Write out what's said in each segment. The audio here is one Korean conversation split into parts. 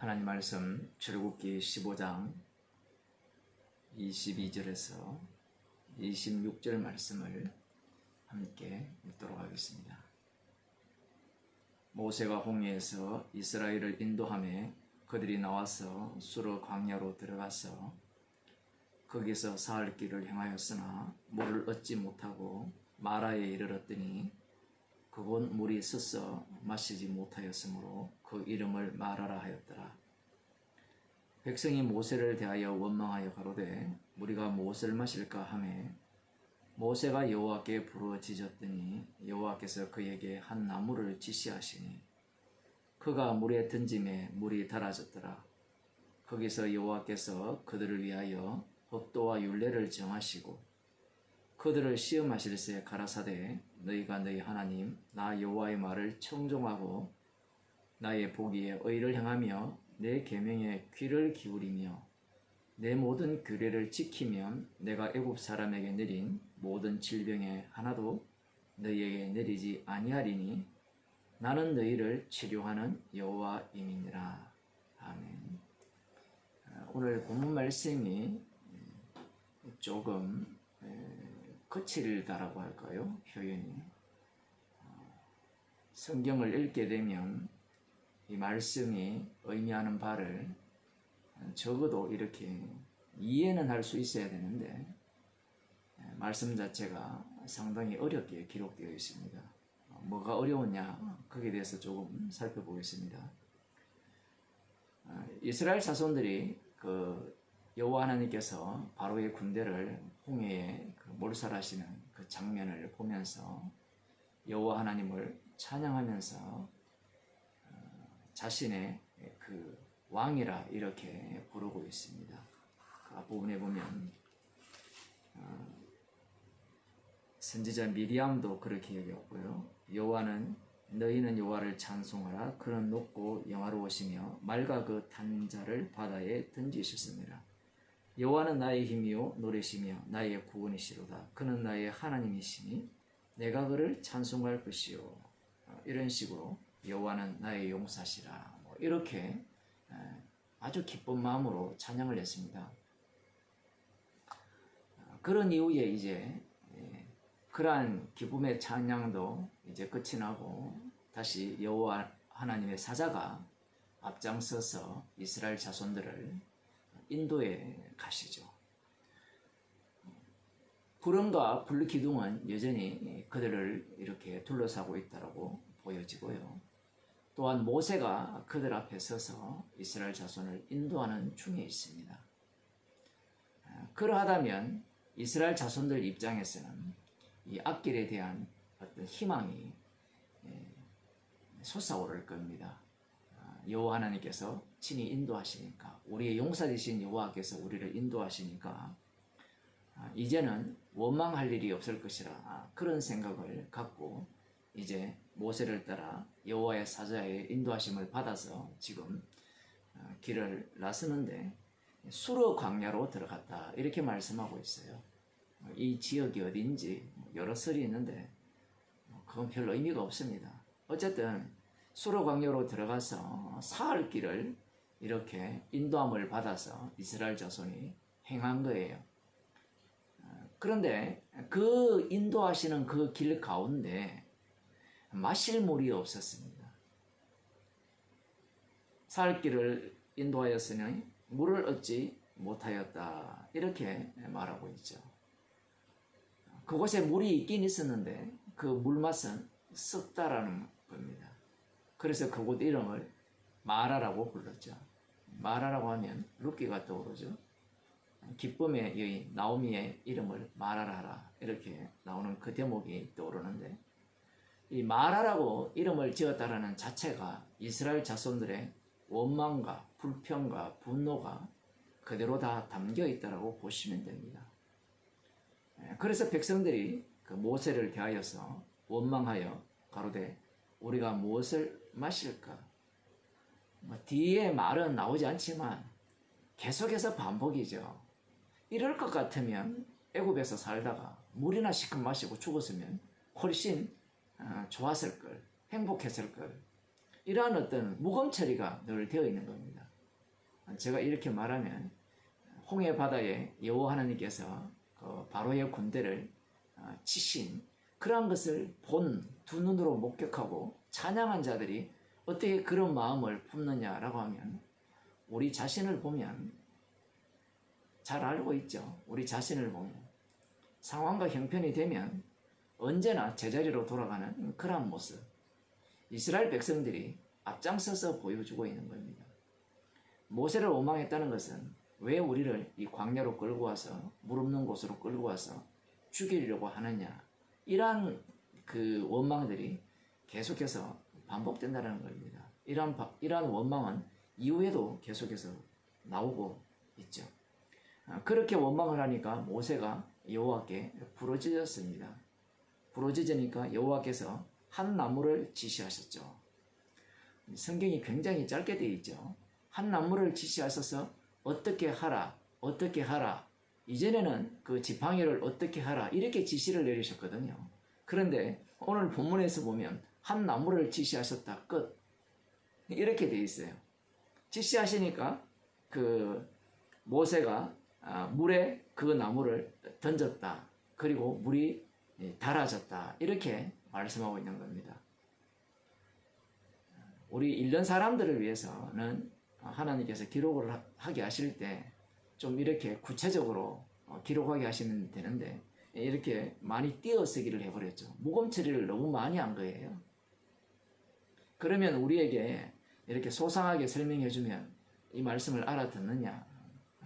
하나님 말씀 출애굽기 15장 22절에서 26절 말씀을 함께 읽도록 하겠습니다. 모세가 홍해에서 이스라엘을 인도함에 그들이 나와서 수르 광야로 들어가서 거기서 사흘 길을 행하였으나 물을 얻지 못하고 마라에 이르렀더니 그곳 물이 스서 마시지 못하였으므로 그 이름을 마라라 하였더라. 백성이 모세를 대하여 원망하여 가로되 우리가 무엇을 마실까 하매 모세가 여호와께 부르짖었더니 여호와께서 그에게 한 나무를 지시하시니 그가 물에 던짐에 물이 달아졌더라. 거기서 여호와께서 그들을 위하여 법도와 율례를 정하시고 그들을 시험하실새 가라사대 너희가 너희 하나님 나 여호와의 말을 청종하고 나의 보기에 의를 행하며 내 계명에 귀를 기울이며 내 모든 규례를 지키면 내가 애굽 사람에게 내린 모든 질병에 하나도 너희에게 내리지 아니하리니 나는 너희를 치료하는 여호와임이니라 아멘. 어, 오늘 본문 말씀이 조금 거칠다라고 할까요? 표현이. 어, 성경을 읽게 되면 이 말씀이 의미하는 바를 적어도 이렇게 이해는 할 수 있어야 되는데 말씀 자체가 상당히 어렵게 기록되어 있습니다. 어, 뭐가 어려웠냐? 거기에 대해서 조금 살펴보겠습니다. 어, 이스라엘 자손들이 그 여호와 하나님께서 바로의 군대를 홍해에 그 몰살하시는 그 장면을 보면서 여호와 하나님을 찬양하면서 어, 자신의 그 왕이라 이렇게 부르고 있습니다. 그 앞부분에 보면 어, 선지자 미리암도 그렇게 얘기했고요. 여호와는 너희는 여호와를 찬송하라 그는 높고 영화로우시며 말과 그 탄자를 바다에 던지셨습니다. 여호와는 나의 힘이요 노래시며 나의 구원이시로다. 그는 나의 하나님이시니 내가 그를 찬송할 것이요. 어, 이런 식으로 여호와는 나의 용사시라. 뭐 이렇게 아주 기쁜 마음으로 찬양을 했습니다. 어, 그런 이후에 이제 예, 그러한 기쁨의 찬양도 이제 끝이 나고 다시 여호와 하나님의 사자가 앞장서서 이스라엘 자손들을 인도에 가시죠. 구름과 불 기둥은 여전히 그들을 이렇게 둘러싸고 있다고 보여지고요. 또한 모세가 그들 앞에 서서 이스라엘 자손을 인도하는 중에 있습니다. 그러하다면 이스라엘 자손들 입장에서는 이 앞길에 대한 어떤 희망이 예, 솟아오를 겁니다. 여호와 하나님께서 친히 인도하시니까 우리의 용사되신 여호와께서 우리를 인도하시니까 아, 이제는 원망할 일이 없을 것이라 아, 그런 생각을 갖고 이제 모세를 따라 여호와의 사자의 인도하심을 받아서 지금 아, 길을 나서는데 수로 광야로 들어갔다 이렇게 말씀하고 있어요. 이 지역이 어딘지 여러 설이 있는데 그건 별 의미가 없습니다. 어쨌든 수로 광야로 들어가서 사흘 길을 이렇게 인도함을 받아서 이스라엘 자손이 행한 거예요. 그런데 그 인도하시는 그 길 가운데 마실 물이 없었습니다. 사흘 길을 인도하였으니 물을 얻지 못하였다. 이렇게 말하고 있죠. 그곳에 물이 있긴 있었는데 그 물맛은 썩다라는 겁니다. 그래서 그곳 이름을 마라라고 불렀죠. 마라라고 하면 룻기가 떠오르죠. 기쁨의 여인 나오미의 이름을 마라라 하라 이렇게 나오는 그 대목이 떠오르는데 이 마라라고 이름을 지었다라는 자체가 이스라엘 자손들의 원망과 불평과 분노가 그대로 다 담겨 있다라고 보시면 됩니다. 예, 그래서 백성들이 그 모세를 대하여서 원망하여 가로되 우리가 무엇을 마실까? 뭐 뒤에 말은 나오지 않지만 계속해서 반복이죠. 이럴 것 같으면 애굽에서 살다가 물이나 시큼 마시고 죽었으면 훨씬 어, 좋았을 걸, 행복했을 걸. 이러한 어떤 무검 처리가 늘 되어 있는 겁니다. 제가 이렇게 말하면 홍해 바다에 여호와 하나님께서 그 바로의 군대를 어, 치신 그러한 것을 본 두 눈으로 목격하고 찬양한 자들이 어떻게 그런 마음을 품느냐라고 하면 우리 자신을 보면 잘 알고 있죠. 우리 자신을 보면 상황과 형편이 되면 언제나 제자리로 돌아가는 그러한 모습. 이스라엘 백성들이 앞장서서 보여주고 있는 겁니다. 모세를 원망했다는 것은 왜 우리를 이 광야로 끌고 와서 물 없는 곳으로 끌고 와서 죽이려고 하느냐 이러한 그 원망들이 계속해서 반복된다는 겁니다. 바- 이러한 원망은 이후에도 계속해서 나오고 있죠. 아, 그렇게 원망을 하니까 모세가 여호와께 부러지셨습니다. 부러지니까 여호와께서 한 나무를 지시하셨죠. 성경이 굉장히 짧게 되어 있죠. 한 나무를 지시하셔서 어떻게 하라, 어떻게 하라. 이전에는 그 지팡이를 어떻게 하라 이렇게 지시를 내리셨거든요. 그런데 오늘 본문에서 보면 한 나무를 지시하셨다 끝 이렇게 되어 있어요. 지시하시니까 그 모세가 아, 물에 그 나무를 던졌다. 그리고 물이 예, 달아졌다. 이렇게 말씀하고 있는 겁니다. 우리 일련 사람들을 위해서는 하나님께서 기록을 하- 하게 하실 때 좀 이렇게 구체적으로 어, 기록하게 하시면 되는데 이렇게 많이 띄어쓰기를 해버렸죠. 무검 처리를 너무 많이 한 거예요. 그러면 우리에게 이렇게 소상하게 설명해주면 이 말씀을 알아듣느냐?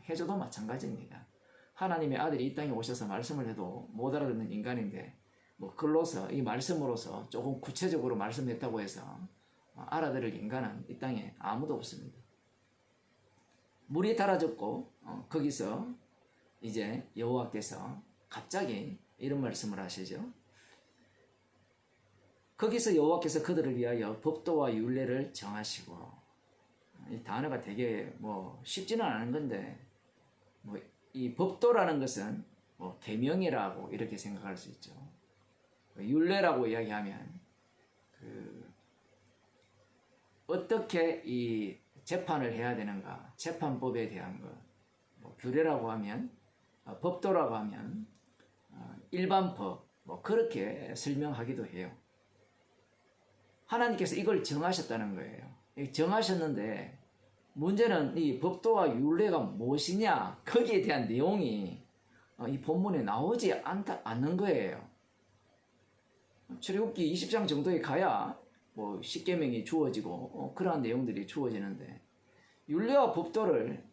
해줘도 마찬가지입니다. 하나님의 아들이 이 땅에 오셔서 말씀을 해도 못 알아듣는 인간인데 뭐 글로서 이 말씀으로서 조금 구체적으로 말씀했다고 해서 어, 알아들을 인간은 이 땅에 아무도 없습니다. 물이 달아졌고 어, 거기서 이제 여호와께서 갑자기 이런 말씀을 하시죠. 거기서 여호와께서 그들을 위하여 법도와 율례를 정하시고 이 단어가 되게 뭐 쉽지는 않은 건데 뭐 이 법도라는 것은 뭐 계명이라고 이렇게 생각할 수 있죠. 율례라고 이야기하면 그 어떻게 이 재판을 해야 되는가 재판법에 대한 것 뭐 규례라고 하면 어, 법도라고 하면 어, 일반법 뭐 그렇게 설명하기도 해요. 하나님께서 이걸 정하셨다는 거예요. 이 정하셨는데 문제는 이 법도와 율례가 무엇이냐 거기에 대한 내용이 어, 이 본문에 나오지 않다, 않는 거예요. 출애굽기 20장 정도에 가야 뭐 십계명이 주어지고 어, 그러한 내용들이 주어지는데 율례와 법도를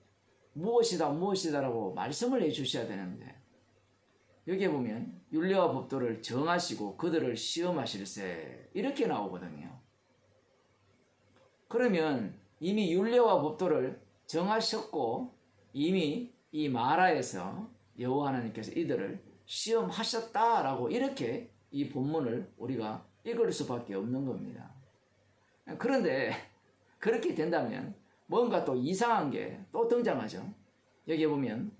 무엇이다 무엇이다라고 말씀을 해주셔야 되는데 여기에 보면 율례와 법도를 정하시고 그들을 시험하실세 이렇게 나오거든요. 그러면 이미 율례와 법도를 정하셨고 이미 이 마라에서 여호와 하나님께서 이들을 시험하셨다라고 이렇게 이 본문을 우리가 읽을 수밖에 없는 겁니다. 그런데 그렇게 된다면 뭔가 또 이상한 게 또 등장하죠. 여기 보면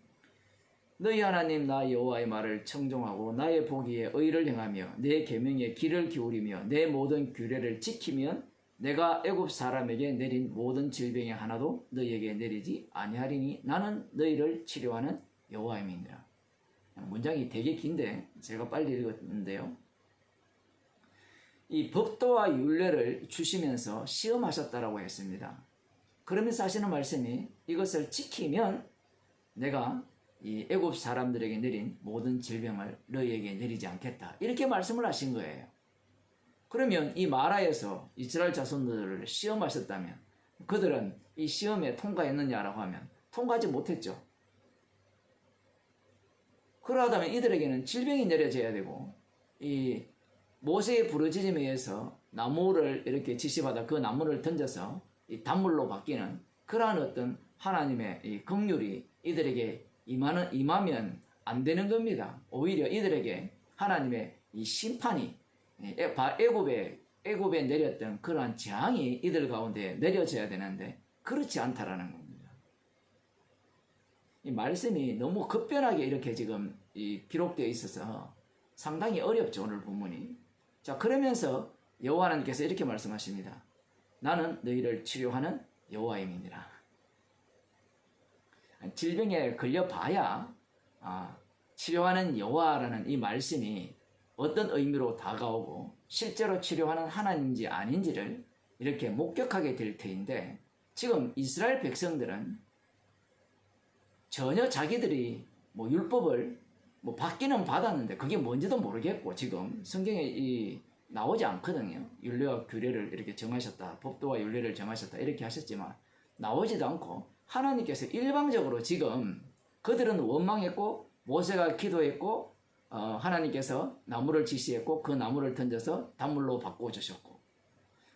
너희 하나님 나 여호와의 말을 청종하고 나의 보기에 의를 행하며 내 계명에 귀를 기울이며 내 모든 규례를 지키면 내가 애굽 사람에게 내린 모든 질병의 하나도 너희에게 내리지 아니하리니 나는 너희를 치료하는 여호와임이니라. 문장이 되게 긴데 제가 빨리 읽었는데요. 이 법도와 율례를 주시면서 시험하셨다라고 했습니다. 그러면서 하시는 말씀이 이것을 지키면 내가 이 애굽 사람들에게 내린 모든 질병을 너희에게 내리지 않겠다. 이렇게 말씀을 하신 거예요. 그러면 이 마라에서 이스라엘 자손들을 시험하셨다면 그들은 이 시험에 통과했느냐라고 하면 통과하지 못했죠. 그러하다면 이들에게는 질병이 내려져야 되고 이 모세의 부르짖음에 의해서 나무를 이렇게 지시받아 그 나무를 던져서 이 단물로 바뀌는 그러한 어떤 하나님의 이 긍휼이 이들에게 임하는 임하면 안 되는 겁니다. 오히려 이들에게 하나님의 이 심판이 애- 바- 애굽에 애굽에 내렸던 그러한 재앙이 이들 가운데 내려져야 되는데 그렇지 않다라는 겁니다. 이 말씀이 너무 급변하게 이렇게 지금 이 기록되어 있어서 상당히 어렵죠 오늘 본문이. 자 그러면서 여호와 하나님께서 이렇게 말씀하십니다. 나는 너희를 치료하는 여호와임이니라. 질병에 걸려봐야 아, 치료하는 여호와라는 이 말씀이 어떤 의미로 다가오고 실제로 치료하는 하나님인지 아닌지를 이렇게 목격하게 될 터인데 지금 이스라엘 백성들은 전혀 자기들이 뭐 율법을 뭐 받기는 받았는데 그게 뭔지도 모르겠고 지금 성경에 이 나오지 않거든요. 율례와 규례를 이렇게 정하셨다. 법도와 율례를 정하셨다. 이렇게 하셨지만 나오지도 않고 하나님께서 일방적으로 지금 그들은 원망했고 모세가 기도했고 어, 하나님께서 나무를 지시했고 그 나무를 던져서 단물로 바꾸어 주셨고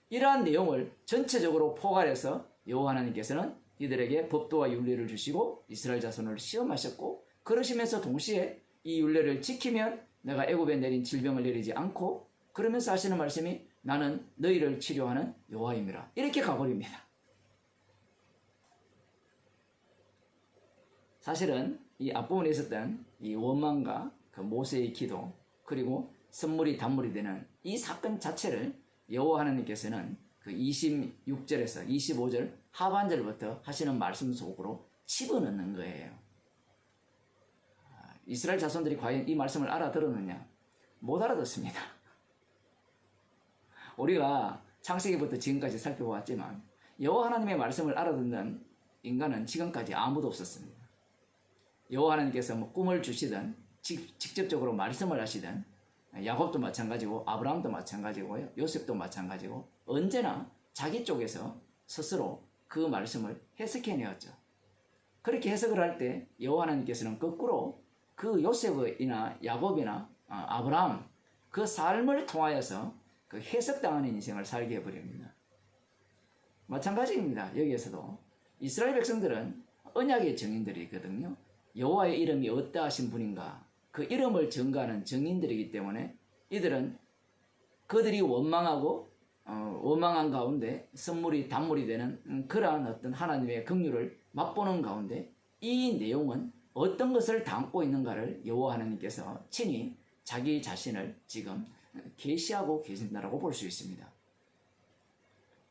이러한 내용을 전체적으로 포괄해서 여호와 하나님께서는 이들에게 법도와 윤례를 주시고 이스라엘 자손을 시험하셨고 그러시면서 동시에 이 윤례를 지키면 내가 애굽에 내린 질병을 내리지 않고 그러면서 하시는 말씀이 나는 너희를 치료하는 여호와입니다. 이렇게 가버립니다. 사실은 이 앞부분에 있었던 이 원망과 그 모세의 기도 그리고 선물이 단물이 되는 이 사건 자체를 여호와 하나님께서는 그 26절에서 25절 하반절부터 하시는 말씀 속으로 집어넣는 거예요. 아, 이스라엘 자손들이 과연 이 말씀을 알아들었느냐? 못 알아듣습니다. 우리가 창세기부터 지금까지 살펴보았지만 여호와 하나님의 말씀을 알아듣는 인간은 지금까지 아무도 없었습니다. 여호와 하나님께서 뭐 꿈을 주시든 직, 직접적으로 말씀을 하시든 야곱도 마찬가지고 아브라함도 마찬가지고요. 요셉도 마찬가지고 언제나 자기 쪽에서 스스로 그 말씀을 해석해 내었죠. 그렇게 해석을 할 때 여호와 하나님께서는 거꾸로 그 요셉이나 야곱이나 아, 아브라함 그 삶을 통하여서 그 해석당하는 인생을 살게 해버립니다. 마찬가지입니다. 여기에서도 이스라엘 백성들은 언약의 증인들이거든요. 여호와의 이름이 어떠하신 분인가 그 이름을 증거하는 증인들이기 때문에 이들은 그들이 원망하고 어, 원망한 가운데 선물이 단물이 되는 음, 그러한 어떤 하나님의 긍휼을 맛보는 가운데 이 내용은 어떤 것을 담고 있는가를 여호와 하나님께서 친히 자기 자신을 지금 계시하고 계신다라고 볼 수 있습니다.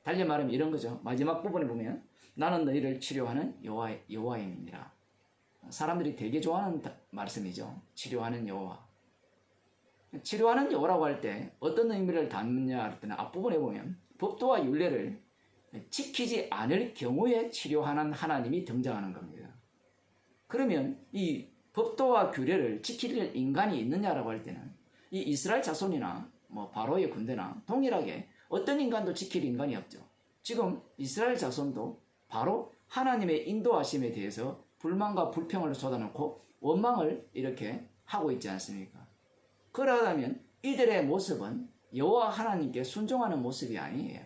달리 말하면 이런 거죠. 마지막 부분에 보면 나는 너희를 치료하는 여호와 여호와임이니라. 사람들이 되게 좋아하는 말씀이죠. 치료하는 여호와. 치료하는 여호라고 할 때 어떤 의미를 담느냐 할 때는 앞부분에 보면 법도와 윤례를 지키지 않을 경우에 치료하는 하나님이 등장하는 겁니다. 그러면 이 법도와 규례를 지킬 인간이 있느냐라고 할 때는 이 이스라엘 자손이나 뭐 바로의 군대나 동일하게 어떤 인간도 지킬 인간이 없죠. 지금 이스라엘 자손도 바로 하나님의 인도하심에 대해서 불만과 불평을 쏟아놓고 원망을 이렇게 하고 있지 않습니까? 그러다면 이들의 모습은 여호와 하나님께 순종하는 모습이 아니에요.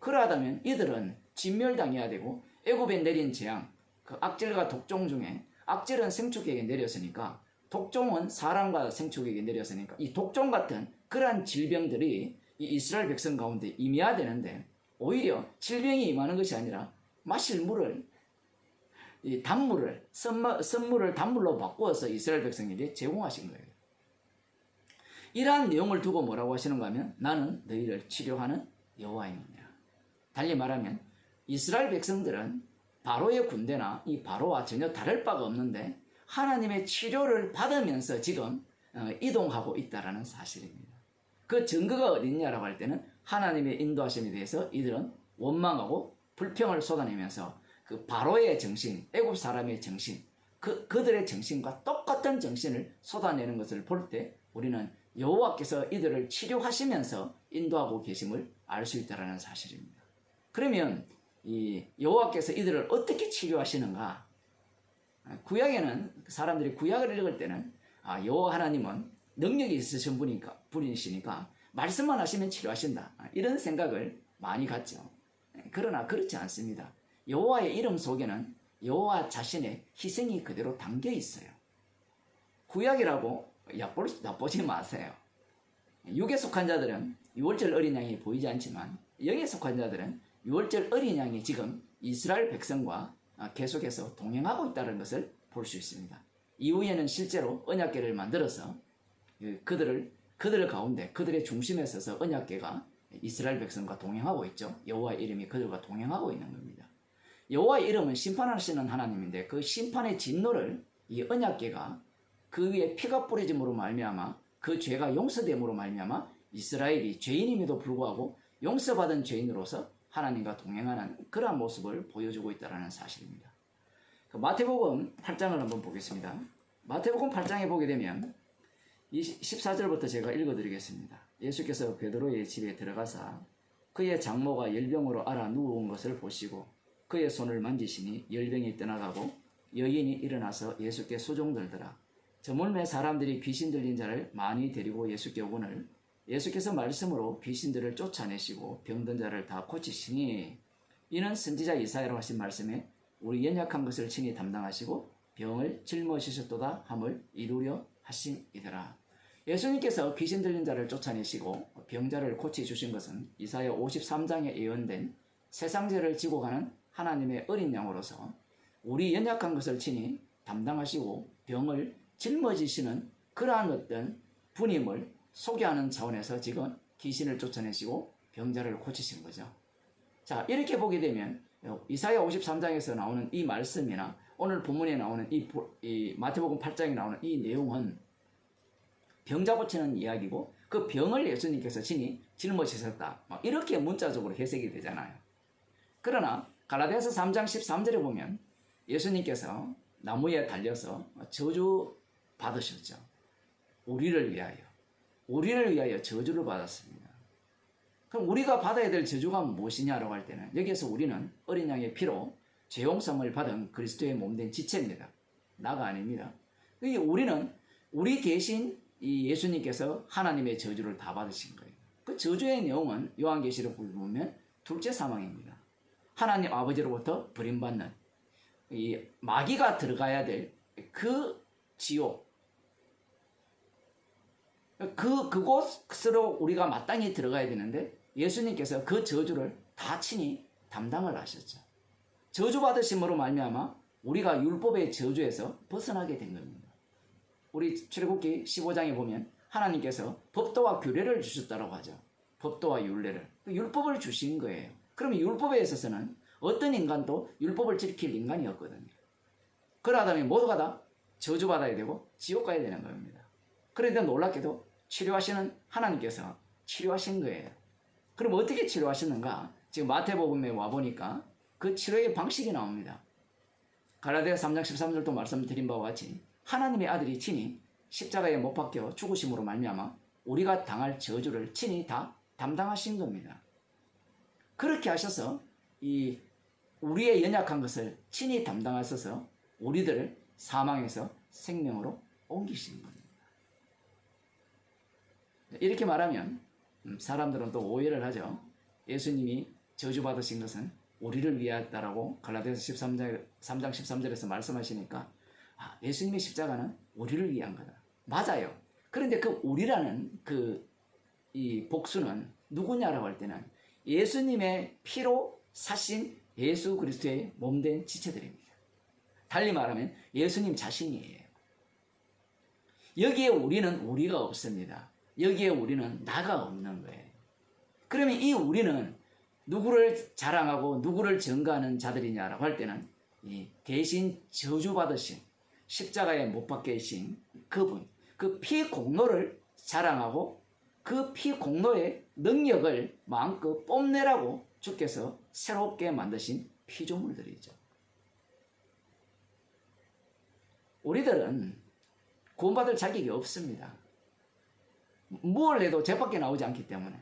그러하다면 이들은 진멸당해야 되고 애굽에 내린 재앙, 그 악질과 독종 중에 악질은 생축에게 내렸으니까 독종은 사람과 생축에게 내렸으니까 이 독종 같은 그러한 질병들이 이 이스라엘 백성 가운데 임해야 되는데 오히려 질병이 임하는 것이 아니라 마실 물을 이 단물을 선물, 선물을 단물로 바꾸어서 이스라엘 백성에게 제공하신 거예요. 이러한 내용을 두고 뭐라고 하시는가 하면 나는 너희를 치료하는 여호와입니다. 달리 말하면 이스라엘 백성들은 바로의 군대나 이 바로와 전혀 다를 바가 없는데 하나님의 치료를 받으면서 지금 어, 이동하고 있다라는 사실입니다. 그 증거가 어딨냐라고 할 때는 하나님의 인도하심에 대해서 이들은 원망하고 불평을 쏟아내면서 그 바로의 정신, 애굽 사람의 정신, 그 그들의 정신과 똑같은 정신을 쏟아내는 것을 볼 때 우리는 여호와께서 이들을 치료하시면서 인도하고 계심을 알 수 있다라는 사실입니다. 그러면 이 여호와께서 이들을 어떻게 치료하시는가? 구약에는 사람들이 구약을 읽을 때는 아, 여호와 하나님은 능력이 있으신 분이니까 분이시니까 말씀만 하시면 치료하신다 이런 생각을 많이 갖죠. 그러나 그렇지 않습니다. 여호와의 이름 속에는 여호와 자신의 희생이 그대로 담겨 있어요. 구약이라고 얕보지 마세요. 육에 속한 자들은 6월절 어린 양이 보이지 않지만 영에 속한 자들은 6월절 어린 양이 지금 이스라엘 백성과 계속해서 동행하고 있다는 것을 볼 수 있습니다. 이후에는 실제로 언약계를 만들어서 그 그들을 그들 가운데 그들의 중심에 서서 언약계가 이스라엘 백성과 동행하고 있죠. 여호와 이름이 그들과 동행하고 있는 겁니다. 여호와의 이름은 심판하시는 하나님인데 그 심판의 진노를 이 언약궤가 그 위에 피가 뿌려짐으로 말미암아 그 죄가 용서됨으로 말미암아 이스라엘이 죄인임에도 불구하고 용서받은 죄인으로서 하나님과 동행하는 그러한 모습을 보여주고 있다는 사실입니다. 그 마태복음 8장을 한번 보겠습니다. 마태복음 8장에 보게 되면 14절부터 제가 읽어드리겠습니다. 예수께서 베드로의 집에 들어가사 그의 장모가 열병으로 알아 누운 것을 보시고 그의 손을 만지시니 열병이 떠나가고 여인이 일어나서 예수께 수종들더라. 저물매 사람들이 귀신 들린 자를 많이 데리고 예수께 오거늘 예수께서 말씀으로 귀신들을 쫓아내시고 병든 자를 다 고치시니 이는 선지자 이사야로 하신 말씀에 우리 연약한 것을 친히 담당하시고 병을 짊어지셨도다 함을 이루려 하심이더라. 예수님께서 귀신 들린 자를 쫓아내시고 병자를 고치 주신 것은 이사야 53장에 예언된 세상죄를 지고 가는 하나님의 어린 양으로서 우리 연약한 것을 친히 담당하시고 병을 짊어지시는 그러한 어떤 분임을 소개하는 차원에서 지금 귀신을 쫓아내시고 병자를 고치신 거죠. 자, 이렇게 보게 되면 이사야 53장에서 나오는 이 말씀이나 오늘 본문에 나오는 이, 이 마태복음 8장에 나오는 이 내용은 병자 고치는 이야기고 그 병을 예수님께서 친히 짊어지셨다. 이렇게 문자적으로 해석이 되잖아요. 그러나 갈라디아서 3장 13절에 보면 예수님께서 나무에 달려서 저주 받으셨죠. 우리를 위하여. 우리를 위하여 저주를 받았습니다. 그럼 우리가 받아야 될 저주가 무엇이냐라고 할 때는 여기에서 우리는 어린 양의 피로 죄용성을 받은 그리스도의 몸된 지체입니다. 나가 아닙니다. 우리는 우리 대신 이 예수님께서 하나님의 저주를 다 받으신 거예요. 그 저주의 내용은 요한계시록 보면 둘째 사망입니다. 하나님 아버지로부터 버림받는 이 마귀가 들어가야 될 그 지옥 그 그곳으로 우리가 마땅히 들어가야 되는데 예수님께서 그 저주를 다 친히 담당을 하셨죠. 저주 받으심으로 말미암아 우리가 율법의 저주에서 벗어나게 된 겁니다. 우리 출애굽기 15장에 보면 하나님께서 법도와 규례를 주셨다고 하죠. 법도와 율례를 그 율법을 주신 거예요. 그러면 율법에 있어서는 어떤 인간도 율법을 지킬 인간이었거든요. 그러다면 모두가 다 저주받아야 되고 지옥 가야 되는 겁니다. 그런데 놀랍게도 치료하시는 하나님께서 치료하신 거예요. 그럼 어떻게 치료하셨는가? 지금 마태복음에 와보니까 그 치료의 방식이 나옵니다. 갈라디아 3장 13절도 말씀드린 바와 같이 하나님의 아들이 친히 십자가에 못 박혀 죽으심으로 말미암아 우리가 당할 저주를 친히 다 담당하신 겁니다. 그렇게 하셔서 이 우리의 연약한 것을 친히 담당하셔서 우리들을 사망에서 생명으로 옮기신 겁니다. 이렇게 말하면 음, 사람들은 또 오해를 하죠. 예수님이 저주받으신 것은 우리를 위하였다라고 갈라디아서 13장, 3장 13절에서 말씀하시니까 아, 예수님의 십자가는 우리를 위한 거다. 맞아요. 그런데 그 우리라는 그 이 복수는 누구냐라고 할 때는 예수님의 피로 사신 예수 그리스도의 몸된 지체들입니다. 달리 말하면 예수님 자신이에요. 여기에 우리는 우리가 없습니다. 여기에 우리는 나가 없는 거예요. 그러면 이 우리는 누구를 자랑하고 누구를 증가하는 자들이냐라고 할 때는 대신 저주받으신 십자가에 못 박혀 계신 그분, 그 피 공로를 자랑하고 그 피 공로의 능력을 마음껏 뽐내라고 주께서 새롭게 만드신 피조물들이죠. 우리들은 구원받을 자격이 없습니다. 뭘 해도 죄밖에 나오지 않기 때문에.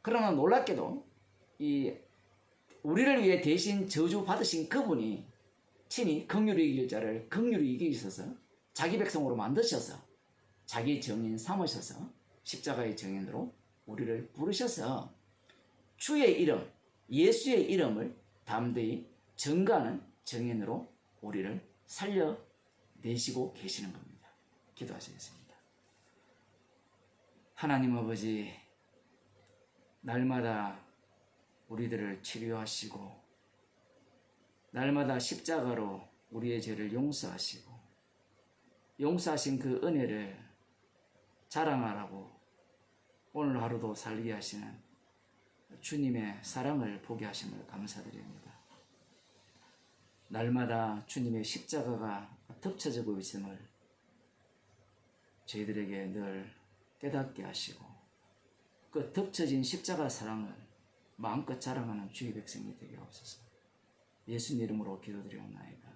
그러나 놀랍게도 이 우리를 위해 대신 저주 받으신 그분이 친히 긍휼히 이길 자를 긍휼히 이기셔서 자기 백성으로 만드셔서 자기 정인 삼으셔서 십자가의 정인으로 우리를 부르셔서 주의 이름, 예수의 이름을 담대히 증가하는 정인으로 우리를 살려내시고 계시는 겁니다. 기도하시겠습니다. 하나님 아버지, 날마다 우리들을 치료하시고 날마다 십자가로 우리의 죄를 용서하시고 용서하신 그 은혜를 자랑하라고 오늘 하루도 살게 하시는 주님의 사랑을 보게 하심을 감사드립니다. 날마다 주님의 십자가가 덮쳐지고 있음을 저희들에게 늘 깨닫게 하시고 그 덮쳐진 십자가 사랑을 마음껏 자랑하는 주의 백성이 되게 없소서 예수님 이름으로 기도드리옵나이다.